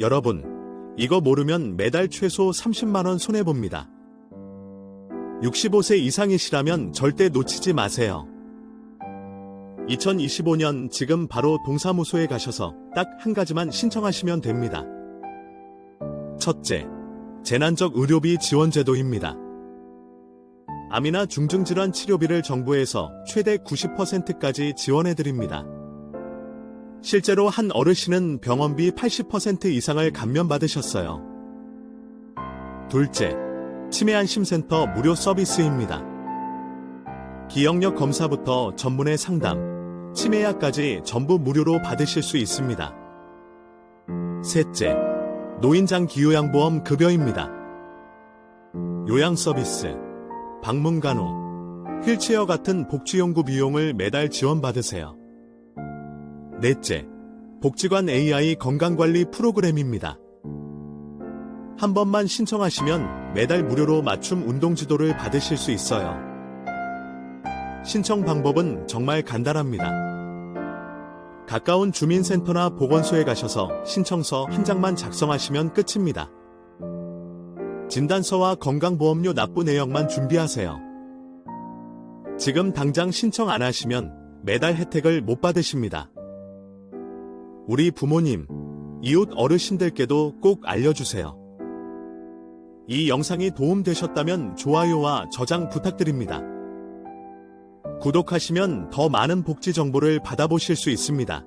여러분, 이거 모르면 매달 최소 30만원 손해봅니다. 65세 이상이시라면 절대 놓치지 마세요. 2025년 지금 바로 동사무소에 가셔서 딱 한 가지만 신청하시면 됩니다. 첫째, 재난적 의료비 지원제도입니다. 암이나 중증질환 치료비를 정부에서 최대 90%까지 지원해드립니다. 실제로 한 어르신은 병원비 80% 이상을 감면받으셨어요. 둘째, 치매안심센터 무료 서비스입니다. 기억력 검사부터 전문의 상담, 치매약까지 전부 무료로 받으실 수 있습니다. 셋째, 노인장 기요양보험 급여입니다. 요양 서비스, 방문 간호, 휠체어 같은 복지연구 비용을 매달 지원받으세요. 넷째, 복지관 AI 건강관리 프로그램입니다. 한 번만 신청하시면 매달 무료로 맞춤 운동 지도를 받으실 수 있어요. 신청 방법은 정말 간단합니다. 가까운 주민센터나 보건소에 가셔서 신청서 한 장만 작성하시면 끝입니다. 진단서와 건강보험료 납부 내역만 준비하세요. 지금 당장 신청 안 하시면 매달 혜택을 못 받으십니다. 우리 부모님, 이웃 어르신들께도 꼭 알려주세요. 이 영상이 도움되셨다면 좋아요와 저장 부탁드립니다. 구독하시면 더 많은 복지 정보를 받아보실 수 있습니다.